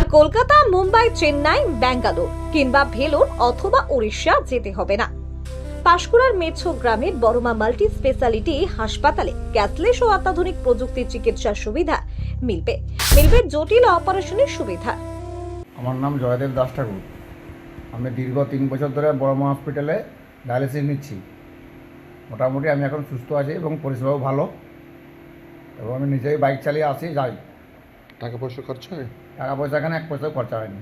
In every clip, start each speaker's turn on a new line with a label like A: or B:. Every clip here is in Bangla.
A: আর কলকাতা, মুম্বাই, চেন্নাই, ব্যাঙ্গালোর কিংবা ভেলোর অথবা উড়িষ্যা যেতে হবে না। পাশকুড়ার মেছো গ্রামের বড়মা মাল্টি স্পেশালিটি হাসপাতালে ক্যাশলেস ও অত্যাধুনিক প্রযুক্তির চিকিৎসার সুবিধা মিলবে। মিলবে জটিল অপারেশনের সুবিধা।
B: আমার নাম জয়দেব দাস ঠাকুর। আমি দীর্ঘ তিন বছর ধরে বড়মা হসপিটালে ডায়ালিসিস নিচ্ছি। মোটামুটি আমি এখন সুস্থ আছি এবং পরিষেবাও ভালো। এবং আমি নিজেই বাইক চালিয়ে আসি, যাই।
C: টাকা পয়সা খরচ হয়?
B: টাকা পয়সা এখানে এক পয়সাও খরচা হয়নি।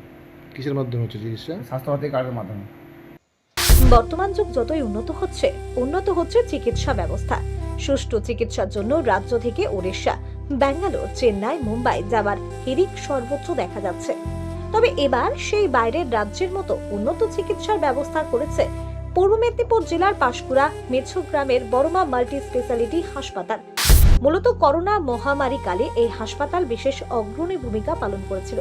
C: কিসের মাধ্যমে হচ্ছে চিকিৎসা?
B: স্বাস্থ্যসাথী কার্ডের মাধ্যমে।
A: বর্তমান যুগ যতই উন্নত হচ্ছে উন্নত হচ্ছে চিকিৎসা ব্যবস্থা। সুষ্ঠু চিকিৎসার জন্য রাজ্য থেকে ওড়িশা ব্যাঙ্গালোর চেন্নাই মুম্বাই যাবার হিরিক সর্বোচ্চ দেখা যাচ্ছে। তবে এবার সেই বাইরের রাজ্যের মতো উন্নত চিকিৎসার ব্যবস্থা করেছে পূর্ব মেদিনীপুর জেলার পাশকুড়া মেছো গ্রামের বড়মা মাল্টি স্পেশালিটি হাসপাতাল। মূলত করোনা মহামারী কালে এই হাসপাতাল বিশেষ অগ্রণী ভূমিকা পালন করেছিল।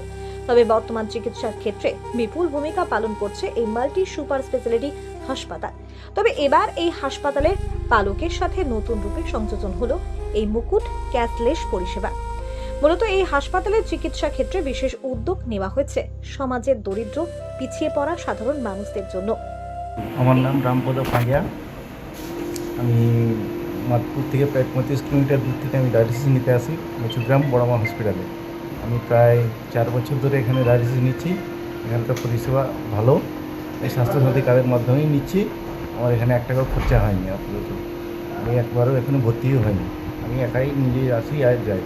A: তবে বর্তমান চিকিৎসার ক্ষেত্রে বিপুল ভূমিকা পালন করছে এই মাল্টি সুপার স্পেশালিটি হাসপাতাল। তবে এবার এই হাসপাতালের পালকের সাথে নতুন রূপে সংযোজন হলো এই মুকুট ক্যাশলেস পরিষেবা। মূলত এই হাসপাতালের চিকিৎসা ক্ষেত্রে বিশেষ উদ্যোগ নেওয়া হয়েছে সমাজের দরিদ্র, পিছিয়ে পড়া সাধারণ মানুষদের জন্য।
D: আমার নাম রামপদ পাঁডিয়া আমি মাদপুর থেকে প্রায় পঁয়ত্রিশ কিলোমিটার দূর থেকে আমি ডায়ালিসিস নিতে আসি মেচুগ্রাম বড়মা হসপিটালে। আমি প্রায় চার বছর ধরে এখানে ডায়ালিসিস নিচ্ছি। এখানকার পরিষেবা ভালো। এই স্বাস্থ্যসাথী কার্ডের মাধ্যমেই নিচ্ছি। আমার এখানে এক টাকাও খরচা হয়নি আপাতত। আমি একবারও এখানে ভর্তিও হয়নি। আমি একাই নিজে আসি আর যাই।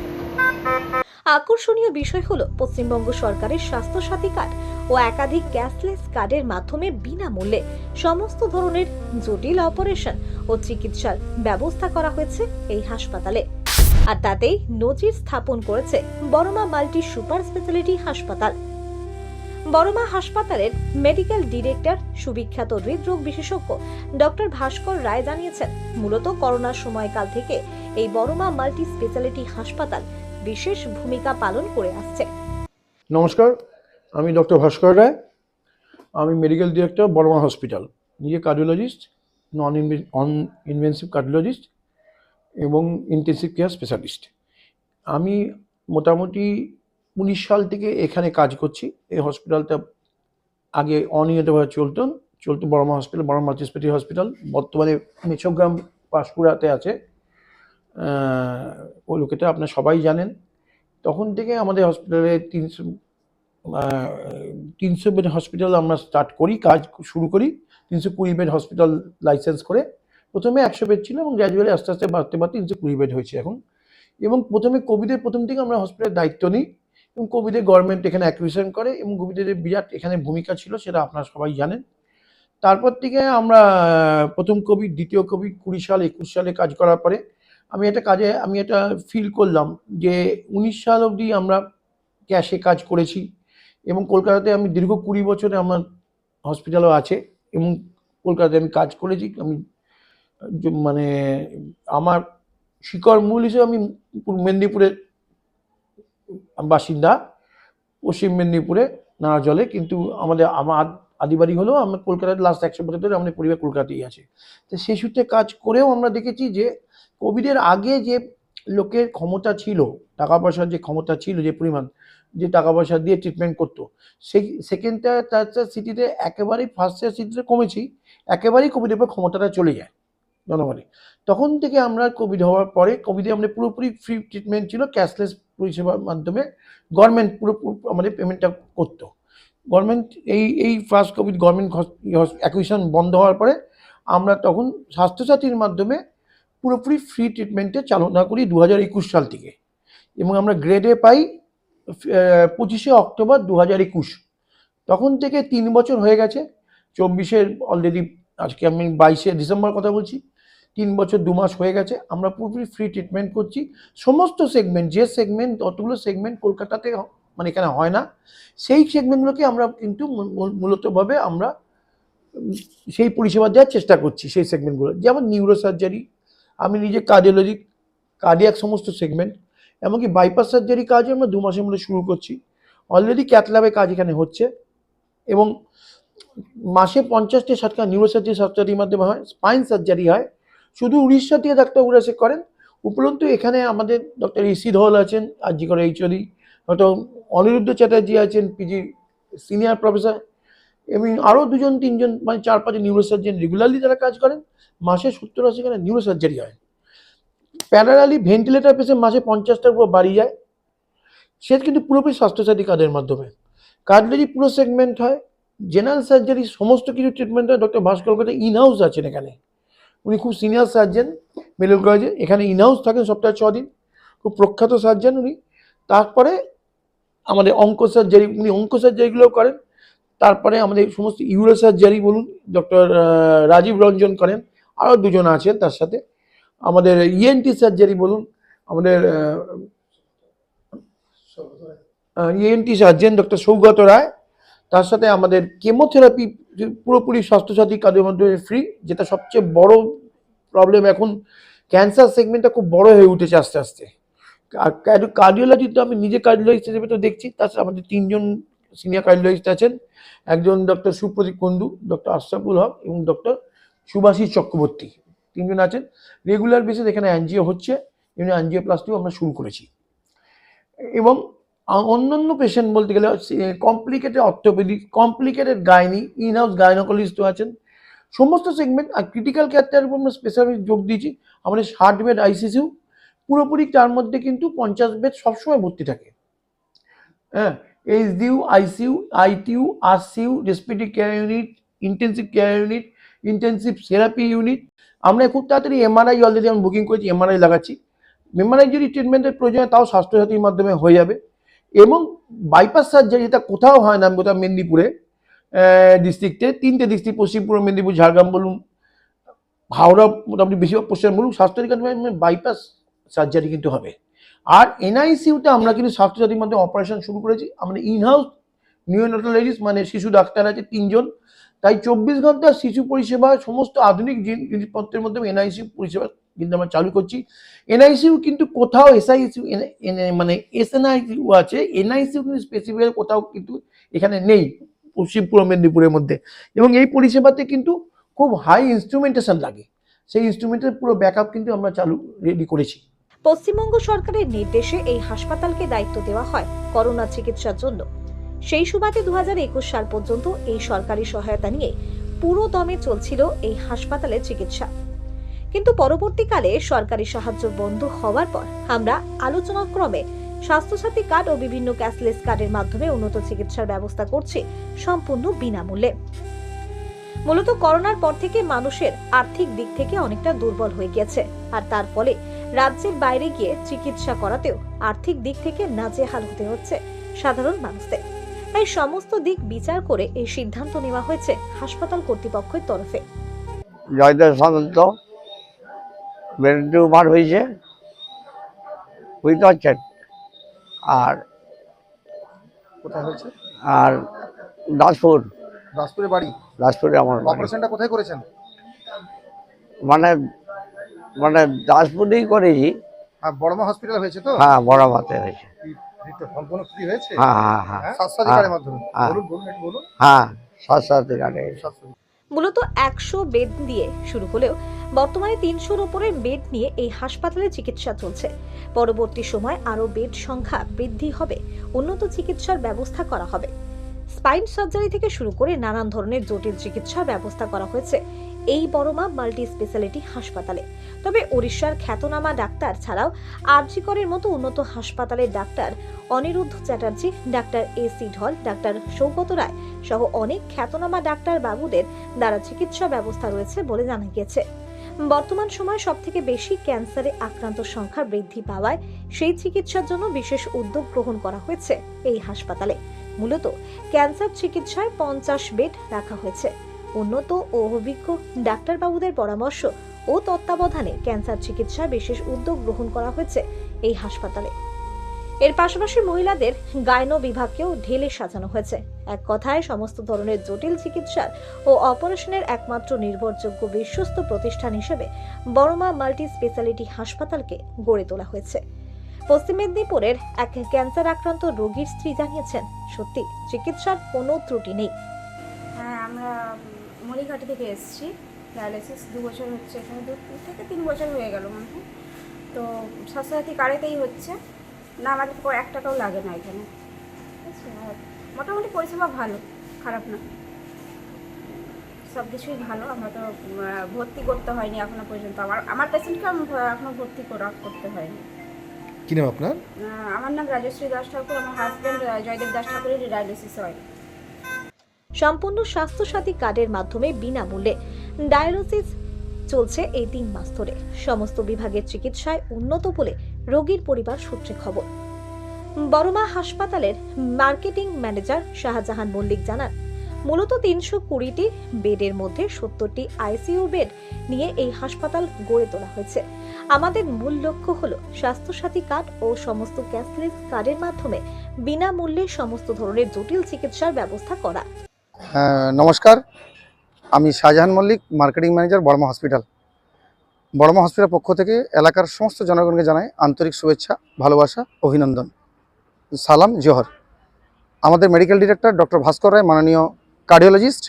A: আকর্ষণীয় বিষয় হলো পশ্চিমবঙ্গ সরকারের স্বাস্থ্যসাথী কার্ড। ও একাধিক ক্যাশলেস কার্ডের মাধ্যমে বিনামূল্যে সমস্ত ধরনের জটিল অপারেশন ও চিকিৎসার ব্যবস্থা করা হয়েছে এই হাসপাতালে। আর তাতেই নজির স্থাপন করেছে বড়মা মাল্টি সুপার স্পেশালিটি হাসপাতাল। বড়মা হাসপাতালের মেডিকেল ডিরেক্টর, সুবিখ্যাত হৃদরোগ বিশেষজ্ঞ ডক্টর ভাস্কর রায় জানিয়েছেন, মূলত করোনার সময়কাল থেকে এই বড়মা মাল্টি স্পেশালিটি হাসপাতাল বিশেষ ভূমিকা পালন করে আসছে।
E: নমস্কার আমি ডক্টর ভাস্কর রায়, আমি মেডিকেল ডিরেক্টর, বর্মা হসপিটাল। নিজে cardiologist non on invasive cardiologist এবং ইন্টেন্সিভ কেয়ার স্পেশালিস্ট আমি মোটামুটি উনিশ সাল থেকে এখানে কাজ করছি। এই হসপিটালটা আগে অনিয়তভাবে চলতো চলতো Barma hospital, Barma multispeciality hospital. বর্তমানে মেছগ্রাম পাঁশকুড়াতে আছে। ওই লোকেটা আপনার সবাই জানেন। তখন থেকে আমাদের হসপিটালে তিনশো তিনশো বেড হসপিটাল আমরা স্টার্ট করি, কাজ শুরু করি। তিনশো কুড়ি বেড হসপিটাল লাইসেন্স করে। প্রথমে একশো বেড ছিল এবং গ্র্যাজুয়ালি আস্তে আস্তে বাড়তে বাড়তে তিনশো কুড়ি বেড হয়েছে এখন। এবং প্রথমে কোভিডের প্রথম থেকে আমরা হসপিটালের দায়িত্ব নিই। এবং কোভিডে গভর্নমেন্ট এখানে অ্যাকুইশন করে এবং কোভিডের বিরাট এখানে ভূমিকা ছিল সেটা আপনারা সবাই জানেন। তারপর থেকে আমরা প্রথম কোভিড দ্বিতীয় কোভিড কুড়ি সাল, একুশ সালে কাজ করার পরে আমি একটা কাজে, আমি এটা ফিল করলাম যে উনিশ সাল অবধি আমরা ক্যাশে কাজ করেছি। এবং কলকাতাতে আমি দীর্ঘ কুড়ি বছরে আমার হসপিটালও আছে এবং কলকাতাতে আমি কাজ করেছি। আমি মানে আমার শিকড় মূল হিসেবে আমি মেদিনীপুরের বাসিন্দা, পশ্চিম মেদিনীপুরে নাড়াজলে কিন্তু আমাদের, আমার আদিবাড়ি হলেও আমরা কলকাতার লাস্ট একশো বছর ধরে আমাদের পরিবার কলকাতাতেই আছে। তো সেই সূত্রে কাজ করেও আমরা দেখেছি যে কোভিডের আগে যে লোকের ক্ষমতা ছিল, টাকা পয়সার যে ক্ষমতা ছিল, যে পরিমাণ যে টাকা পয়সা দিয়ে ট্রিটমেন্ট করতো। সেই সেকেন্ড টায়ার থার্ড টায়ার সিটিতে একেবারেই ফার্স্ট টায়ার সিটিতে কমেছি একেবারেই কোভিডের পর ক্ষমতাটা চলে যায় জনগণের। তখন থেকে আমরা কোভিড হওয়ার পরে কোভিডে আমাদের পুরোপুরি ফ্রি ট্রিটমেন্ট ছিল ক্যাশলেস পরিষেবার মাধ্যমে গভর্নমেন্ট পুরো পুরো আমাদের পেমেন্টটা করতো। গভর্নমেন্ট এই এই ফার্স্ট কোভিড গভর্নমেন্ট অ্যাকুইশন বন্ধ হওয়ার পরে আমরা তখন স্বাস্থ্যসাথীর মাধ্যমে পুরোপুরি ফ্রি ট্রিটমেন্টে চালনা করি দু হাজার একুশ সাল থেকে। এবং আমরা গ্রেডে পাই পঁচিশে অক্টোবর দু হাজার একুশ। তখন থেকে তিন বছর হয়ে গেছে। চব্বিশের অলরেডি আজকে আমি বাইশে ডিসেম্বর কথা বলছি। তিন বছর, দু মাস হয়ে গেছে। আমরা পুরোপুরি ফ্রি ট্রিটমেন্ট করছি। সমস্ত সেগমেন্ট যে সেগমেন্ট অতগুলো সেগমেন্ট কলকাতাতে মানে এখানে হয় না, সেই সেগমেন্টগুলোকে আমরা কিন্তু মূল- মূল- মূলতভাবে আমরা সেই পরিষেবা দেওয়ার চেষ্টা করছি সেই সেগমেন্টগুলো যেমন নিউরো সার্জারি আমি নিজে কার্ডিওলজি কার্ডিয়াক সমস্ত সেগমেন্ট এমনকি বাইপাস সার্জারি কাজ আমরা দু মাসের মধ্যে শুরু করছি। অলরেডি ক্যাথল্যাবে কাজ এখানে হচ্ছে এবং মাসে পঞ্চাশটি থেকে ষাটটা নিউরো সার্জারি সার্জারির মাধ্যমে হয় স্পাইন সার্জারি হয়। শুধু উড়িষ্যা থেকে ডাক্তার উড়াসে করেন, উপরন্তু এখানে আমাদের ডক্টর ইসি ধল আছেন, আরজি করে এইচওডি হয়তো অনিরুদ্ধ চ্যাটার্জি আছেন পিজি সিনিয়র প্রফেসর এবং আরও দুজন, তিনজন মানে চার পাঁচ নিউরোসার্জন রেগুলারলি যারা কাজ করেন। মাসে সত্তর আশি খানা নিউরোসার্জারি হয়। প্যারালালি ভেন্টিলেটার পেশেন্ট মাসে পঞ্চাশটার উপর বাড়ি যায়। সে কিন্তু পুরোপুরি স্বাস্থ্যসাথী কার্ডের মাধ্যমে। কার্ডিওলজি পুরো সেগমেন্ট হয় জেনারেল সার্জারি সমস্ত কিছু ট্রিটমেন্ট হয় ডক্টর ভাস্কর কথা ইন হাউস আছেন এখানে। উনি খুব সিনিয়র সার্জেন মেডিকেল কলেজে এখানে ইন হাউস থাকেন সপ্তাহে ছ দিন খুব প্রখ্যাত সার্জেন উনি। তারপরে আমাদের অঙ্ক সার্জারি উনি অঙ্ক সার্জারিগুলো করেন। তারপরে আমাদের সমস্ত ইউরো সার্জারি বলুন ডক্টর রাজীব রঞ্জন করেন। আরও দুজন আছেন তার সাথে। আমাদের ইএনটি সার্জারি বলুন, আমাদের ENT surgeon doctor Saugata Roy, তার সাথে আমাদের কেমোথেরাপি পুরোপুরি স্বাস্থ্যসাথী কাজের মাধ্যমে ফ্রি যেটা সবচেয়ে বড় প্রবলেম এখন ক্যান্সার সেগমেন্টটা খুব বড় হয়ে উঠেছে আস্তে আস্তে। আর কার্ডিওলজি তো আমি নিজে কার্ডিওলজিস্ট হিসেবে তো দেখছি তাছাড়া আমাদের তিনজন সিনিয়র কার্ডিওলজিস্ট আছেন, একজন ডক্টর সুপ্রদীপ কুন্ডু ডক্টর আশরাফুল হক এবং ডক্টর সুভাষিস চক্রবর্তী। তিনজন আছেন। রেগুলার বেসিস এখানে অ্যানজিও হচ্ছে, এমনি অ্যানজিওপ্লাস্টিও আমরা শুরু করেছি। এবং অন্যান্য পেশেন্ট বলতে গেলে complicated orthopaedic complicated gynae in house গাইনোকলিস্টও আছেন। সমস্ত সেগমেন্ট আর ক্রিটিক্যাল কেয়ারটার উপর আমরা স্পেশালি যোগ দিয়েছি। আমাদের ষাট বেড আইসিসিউ পুরোপুরি তার মধ্যে কিন্তু পঞ্চাশ বেড সবসময় ভর্তি থাকে। হ্যাঁ HDU ICU ITU RCU respiratory care unit intensive care unit intensive therapy unit আমরা খুব তাড়াতাড়ি এমআরআই অলরেডি আমি বুকিং করেছি এমআরআই লাগাচ্ছি। এমআরআই যদি ট্রিটমেন্টের প্রয়োজন তাও স্বাস্থ্যসাথীর মাধ্যমে হয়ে যাবে। এবং বাইপাস সার্জারি যেটা কোথাও হয় না কোথাও মেদিনীপুরে ডিস্ট্রিক্টে তিনটে ডিস্ট্রিক্ট পশ্চিম, পূর্ব মেদিনীপুর, ঝাড়গ্রাম বলুন, হাওড়া মোটামুটি বেশিরভাগ পশ্চিম বলুন স্বাস্থ্যসাথী বাইপাস সার্জারি কিন্তু হবে। আর এনআইসিউতে আমরা কিন্তু স্বাস্থ্যসাথীর মাধ্যমে অপারেশন শুরু করেছি। আমরা ইনহাউস নিউনাটোলজিস্ট মানে শিশু ডাক্তার আছে তিনজন। তাই চব্বিশ ঘণ্টা শিশু পরিষেবা, সমস্ত আধুনিক জিনিসপত্রের মধ্যে এনআইসি পরিষেবা কিন্তু আমরা চালু করছি। এনআইসিউ কিন্তু কোথাও এসআইসিউ মানে এসএনআইসিউ আছে। এনআইসিউ কিন্তু স্পেসিফিক কোথাও কিন্তু এখানে নেই, পশ্চিম পূর্ব মেদিনীপুরের মধ্যে। এবং এই পরিষেবাতে কিন্তু খুব হাই ইনস্ট্রুমেন্টেশন লাগে। সেই ইনস্ট্রুমেন্টের পুরো ব্যাকআপ কিন্তু আমরা চালু রেডি করেছি।
A: পশ্চিমবঙ্গ সরকারের নির্দেশে এই হাসপাতালকে দায়িত্ব দেওয়া হয় করোনা চিকিৎসার জন্য। সেই সুবাদে দু হাজার একুশ সাল পর্যন্ত এই সরকারি সহায়তা নিয়ে পুরো দমে চলছিল এই হাসপাতালের চিকিৎসা। কিন্তু পরবর্তীকালে সরকারি সাহায্য বন্ধ হওয়ার পর আমরা আলোচনাক্রমে স্বাস্থ্যসাথী কার্ড ও বিভিন্ন ক্যাশলেস কার্ডের মাধ্যমে উন্নত চিকিৎসার ব্যবস্থা করছি সম্পূর্ণ বিনামূল্যে। মূলত করোনার পর থেকে মানুষের আর্থিক দিক থেকে অনেকটা দুর্বল হয়ে গেছে আর তার ফলে রাজ্যের বাইরে গিয়ে চিকিৎসা করাতেও আর্থিক দিক থেকে নাজেহাল হতে হচ্ছে সাধারণ মানুষদের। তাই সমস্ত দিক বিচার করে এই সিদ্ধান্ত নেওয়া হয়েছে হাসপাতাল কর্তৃপক্ষের তরফে।
F: জয়দেব সামন্ত ব্রেন টিউমার হয়েছে বুঝতে পারছেন? আর
C: কোথায় হয়েছে?
F: আর দাসপুর।
C: দাসপুরে বাড়ি?
F: দাসপুরে আমার।
C: অপারেশনটা কোথায় করেছেন?
F: মানে মানে দাসপুরেই করেছি।
C: হ্যাঁ বড়মা হসপিটাল হয়েছে তো?
F: হ্যাঁ বড় মাতে হয়েছে
C: সম্পূর্ণ ফ্রি হয়েছে?
F: হ্যাঁ হ্যাঁ
C: স্বাস্থ্যসাথী। কার্ডের মাধ্যমে। বলুন বলুন একটু বলুন।
F: হ্যাঁ স্বাস্থ্য
A: মূলত একশো বেড দিয়ে শুরু হলেও বর্তমানে তিনশোর উপরে বেড নিয়ে এই হাসপাতালে চিকিৎসা চলছে। পরবর্তী সময় আরও বেড সংখ্যা বৃদ্ধি হবে। উন্নত চিকিৎসার ব্যবস্থা করা হবে। স্পাইন সার্জারি থেকে শুরু করে নানান ধরনের জটিল চিকিৎসার ব্যবস্থা করা হয়েছে। এই বড়মা মাল্টি স্পেশালিটি হাসপাতালে। তবে ওড়িশার খ্যাতনামা ডাক্তার ছাড়াও আরজিকরের মতো উন্নত হাসপাতালের ডাক্তার অনিরুদ্ধ চ্যাটার্জি, ডাক্তার এ সি ঢল, ডাক্তার সৌগত রায় সহ অনেক খ্যাতনামা ডাক্তার বাবুদের দ্বারা চিকিৎসা ব্যবস্থা রয়েছে বলে জানা গিয়েছে। বর্তমান সময়ে সব থেকে বেশি ক্যান্সারে আক্রান্ত সংখ্যা বৃদ্ধি পাওয়ায় সেই চিকিৎসার জন্য বিশেষ উদ্যোগ গ্রহণ করা হয়েছে এই হাসপাতালে। মূলত ক্যান্সার চিকিৎসায় পঞ্চাশ বেড রাখা হয়েছে। উন্নত ও অভিজ্ঞ ডাক্তারবাবুদের পরামর্শ ও তত্ত্বাবধানে ক্যান্সার চিকিৎসায় বিশেষ উদ্যোগ গ্রহণ করা হয়েছে এই হাসপাতালে। এর পাশাপাশি মহিলাদের গায়নো বিভাগকেও ঢেলে সাজানো হয়েছে। এক কথায়, সমস্ত ধরনের জটিল চিকিৎসার ও অপারেশনের একমাত্র নির্ভরযোগ্য বিশ্বস্ত প্রতিষ্ঠান হিসেবে বড়মা মাল্টি স্পেশালিটি হাসপাতালকে গড়ে তোলা হয়েছে। পশ্চিম মেদিনীপুরের এক ক্যান্সার আক্রান্ত রোগীর স্ত্রী জানিয়েছেন, সত্যি, চিকিৎসার কোনো ত্রুটি নেই।
G: হ্যাঁ আমরা মণিঘাটি থেকে এসেছি। ডায়ালিসিস দু বছর হচ্ছে এখানে দু থেকে তিন বছর হয়ে গেল মনে হয়। তো স্বাস্থ্যসাথী কার্ডেতেই হচ্ছে। না আমাদের এক টাকাও লাগে না এখানে। ঠিক আছে আর মোটামুটি পরিষেবা ভালো খারাপ না। সব কিছুই ভালো আমরা তো ভর্তি করতে হয়নি এখনও পর্যন্ত। আমার আমার পেশেন্টকে এখনও ভর্তি করা করতে হয়নি।
C: কি নাম আপনার?
G: আমার নাম রাজশ্রী দাস ঠাকুর আমার হাজব্যান্ড জয়দেব দাস ঠাকুরের ডায়ালিসিস হয়।
A: সম্পূর্ণ স্বাস্থ্যসাথী কার্ডের মাধ্যমে বিনামূল্যে ডায়ালিসিস চলছে এই তিন মাস ধরে। সমস্ত বিভাগের চিকিৎসায় উন্নত বলে রোগীর পরিবার সূত্রে খবর। বড়মা হাসপাতালের মার্কেটিং ম্যানেজার শাহজাহান মল্লিক জানান, মূলত তিনশো কুড়িটি বেডের মধ্যে সত্তরটি আইসিইউ বেড নিয়ে এই হাসপাতাল গড়ে তোলা হয়েছে। আমাদের মূল লক্ষ্য হল স্বাস্থ্যসাথী কার্ড ও সমস্ত ক্যাশলেস কার্ডের মাধ্যমে বিনামূল্যে সমস্ত ধরনের জটিল চিকিৎসার ব্যবস্থা করা।
C: নমস্কার। আমি Shahjahan Mallick, marketing manager Barma hospital. Barma hospital পক্ষ থেকে এলাকার সমস্ত জনগণকে জানাই আন্তরিক শুভেচ্ছা, ভালোবাসা, অভিনন্দন। সালাম, জোহর। আমাদের medical director doctor Bhaskar Roy, মাননীয় কার্ডিওলজিস্ট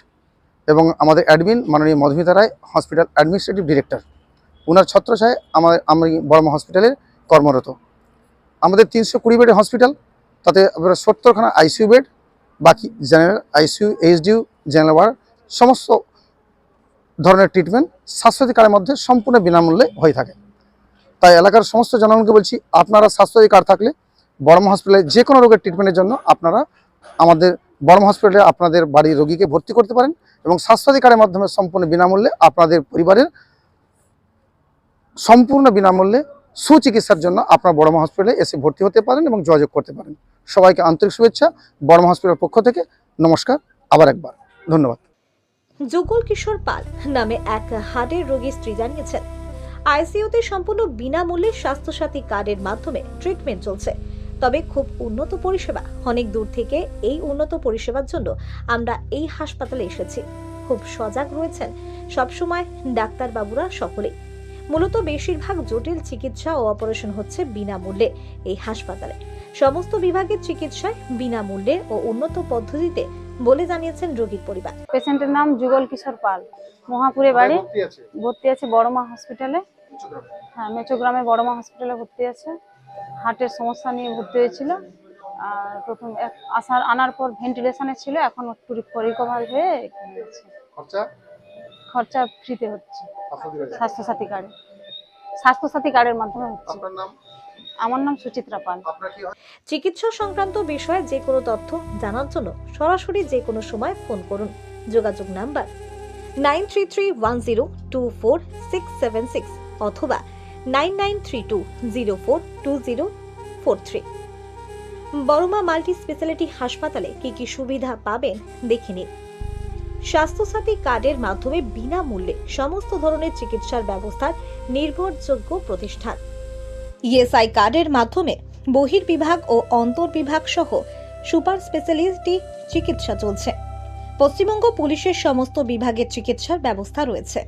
C: এবং আমাদের অ্যাডমিন মাননীয় Madhumita Roy hospital administrative director ওনার ছত্রছায় আমার, আমি বর্মা হসপিটালে কর্মরত। আমাদের তিনশো কুড়ি বেডের হসপিটাল তাতে সত্তরখানা আইসিইউ বেড বাকি general ICU HDU general ward সমস্ত ধরনের ট্রিটমেন্ট স্বাস্থ্যসাথী কার্ডের মধ্যে সম্পূর্ণ বিনামূল্যে হয়ে থাকে। তাই এলাকার সমস্ত জনগণকে বলছি, আপনারা স্বাস্থ্যসাথী কার্ড থাকলে বর্মা হসপিটালে যে কোনো রোগের ট্রিটমেন্টের জন্য আপনারা আমাদের বর্মা হসপিটালে আপনাদের বাড়ির রোগীকে ভর্তি করতে পারেন এবং স্বাস্থ্যসাথী কার্ডের মাধ্যমে সম্পূর্ণ বিনামূল্যে আপনাদের পরিবারের সম্পূর্ণ বিনামূল্যে সুচিকিৎসার জন্য আপনার বড়মা হসপিটালে এসে ভর্তি হতে পারেন এবং যোগাযোগ করতে পারেন। সবাইকে আন্তরিক শুভেচ্ছা, বর্মা হসপিটাল পক্ষ থেকে নমস্কার, আবার একবার, ধন্যবাদ।
A: যুগল কিশোর পাল নামে এক হার্টের রোগীর স্ত্রী জানিয়েছেন, আইসিইউতে সম্পূর্ণ বিনামূল্যে স্বাস্থ্যসাথী কার্ডের মাধ্যমে ট্রিটমেন্ট চলছে। তবে খুব উন্নত পরিষেবা, অনেক দূর থেকে এই উন্নত পরিষেবার জন্য আমরা এই হাসপাতালে এসেছি। খুব সজাগ রয়েছেন সবসময় ডাক্তারবাবুরা সকলেই। মূলত বেশিরভাগ জটিল চিকিৎসা ও অপারেশন হচ্ছে বিনামূল্যে এই হাসপাতালে। সমস্ত বিভাগের চিকিৎসায় বিনামূল্যে ও উন্নত পদ্ধতিতে বলে জানিয়েছেন রোগীর পরিবার।
H: পেশেন্টের নাম যুগল কিশোর পাল। মহাপুরে বাড়ি। ভর্তি আছে? বড়মা হসপিটালে। হ্যাঁ মেচোগ্রামে বড়মা হসপিটালে ভর্তি আছে। হার্টের সমস্যা নিয়ে ভর্তি হয়েছিল। আর প্রথম আসার আনার পর ভেন্টিলেশনে ছিল এখন একটু রিকভার হয়ে এখানে আছে।
C: খরচা?
H: খরচা ফ্রিতে হচ্ছে।
C: স্বাস্থ্যসাথী কার্ডে।
H: স্বাস্থ্যসাথী কার্ডের মাধ্যমে হচ্ছে। আমার নাম সুচিত্রা পাল।
C: আপনার কি হয়?
A: চিকিৎসা সংক্রান্ত বিষয়ে যে কোনো তথ্য জানার জন্য সরাসরি যে কোনো সময় ফোন করুন। যোগাযোগ number nine three three one zero two four six seven six অথবা nine nine three two zero four two zero four three. Baroma multi speciality হাসপাতালে কি কি সুবিধা পাবেন দেখে নিন। স্বাস্থ্যসাথী কার্ডের মাধ্যমে বিনামূল্যে সমস্ত ধরনের চিকিৎসার ব্যবস্থার নির্ভরযোগ্য প্রতিষ্ঠান। ইএসআই কার্ডের মাধ্যমে বহির্বিভাগ ও অন্তর্বিভাগ সহ সুপার স্পেশালিটি চিকিৎসা চলছে। পশ্চিমবঙ্গ পুলিশের সমস্ত বিভাগের চিকিৎসার ব্যবস্থা রয়েছে।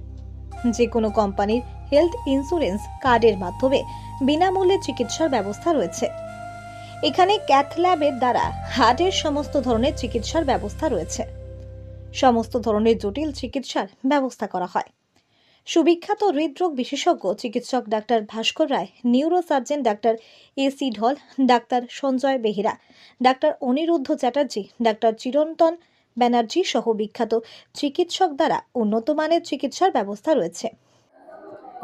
A: যে কোনো কোম্পানির হেলথ ইন্স্যুরেন্স কার্ডের মাধ্যমে বিনামূল্যে চিকিৎসার ব্যবস্থা রয়েছে। এখানে ক্যাথ ল্যাবের দ্বারা হার্টের সমস্ত ধরনের চিকিৎসার ব্যবস্থা রয়েছে। সমস্ত ধরনের জটিল চিকিৎসার ব্যবস্থা করা হয়। সুবিখ্যাত হৃদরোগ বিশেষজ্ঞ চিকিৎসক ডাক্তার ভাস্কর রায় নিউরো সার্জন ডাক্তার এসি ঢল, ডাক্তার সঞ্জয় বেহেরা, ডাক্তার অনিরুদ্ধ চ্যাটার্জি, ডাক্তার চিরন্তন ব্যানার্জি সহ বিখ্যাত চিকিৎসক দ্বারা উন্নত মানের চিকিৎসার ব্যবস্থা রয়েছে।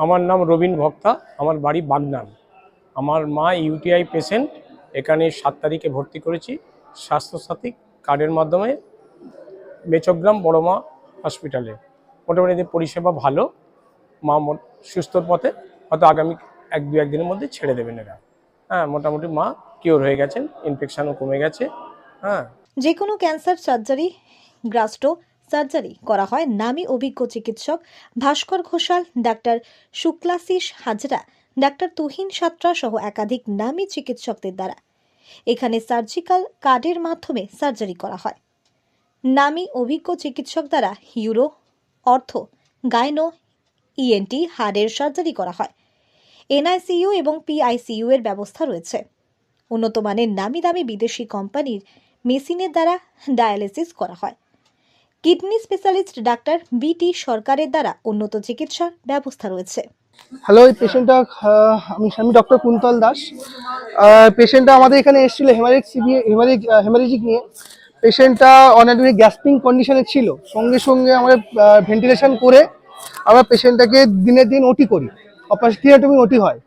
I: আমার নাম রবীন ভক্তা, আমার বাড়ি বাগনান। আমার মা ইউটিআই পেশেন্ট, এখানে সাত তারিখে ভর্তি করেছি। স্বাস্থ্যসাথী কার্ডের মাধ্যমে মেচগ্রাম বড়মা হসপিটালে। মোটামুটি এদের পরিষেবা ভালো। মা সুস্থর পথে হয়তো আগামী এক দু একদিনের মধ্যে ছেড়ে দেবেন এরা। হ্যাঁ মোটামুটি মা কিওর হয়ে গেছেন ইনফেকশনও কমে গেছে। হ্যাঁ।
A: যে কোনো ক্যান্সার সার্জারি গ্রাস্টো সার্জারি করা হয় নামী অভিজ্ঞ চিকিৎসক ভাস্কর ঘোষাল, ডাক্তার শুক্লাশিস হাজরা, ডাক্তার তুহিন সাত্রা সহ একাধিক নামী চিকিৎসকদের দ্বারা। এখানে সার্জিক্যাল কার্ডের মাধ্যমে সার্জারি করা হয়। নামী অভিজ্ঞ চিকিৎসক দ্বারা ইউরো অর্থ, গাইনো ইএনটি হাড়ের সার্জারি করা হয়। এনআইসিইউ এবং পিআইসিইউ এর ব্যবস্থা রয়েছে। উন্নত মানের নামি দামি বিদেশি কোম্পানির মেশিনের দ্বারা ডায়ালিসিস করা হয়। কিডনি স্পেশালিস্ট ডাক্তার বিটি সরকারের দ্বারা উন্নত চিকিৎসার ব্যবস্থা রয়েছে।
J: হ্যালো এই পেশেন্টটা আমি আমি ডক্টর কুন্তল দাস। পেশেন্টটা আমাদের এখানে এসেছিল হেমারিক সিবি হেমারিক হেমারেজিক নিয়ে। পেশেন্টটা অনেকদিন গ্যাস্পিং কন্ডিশনে ছিল। সঙ্গে সঙ্গে আমরা ভেন্টিলেশন করে আমরা পেশেন্টটাকে দিনের দিন ওটি করি। অপারেশন ক্রিয়াটমি ওটি হয়।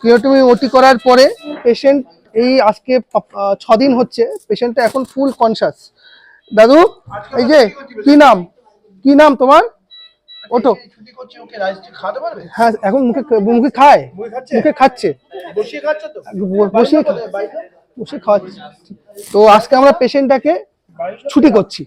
J: ক্রিয়াটমি ওটি করার পরে পেশেন্ট এই আজকে ছদিন হচ্ছে পেশেন্টটা এখন ফুল কনসাস দাদু এই যে কি নাম? কি নাম তোমার? ওঠো।
E: ছুটি করছে ওকে রাইস খাওয়াতে পারবে
J: হ্যাঁ এখন মুখে মুখে খায়।
E: মুখে খাচ্ছে? বসিয়ে খাচ্ছে তো?
J: বসিয়ে? বসে খাওয়াচ্ছি তো আজকে আমরা পেশেন্টটাকে ছুটি করছি।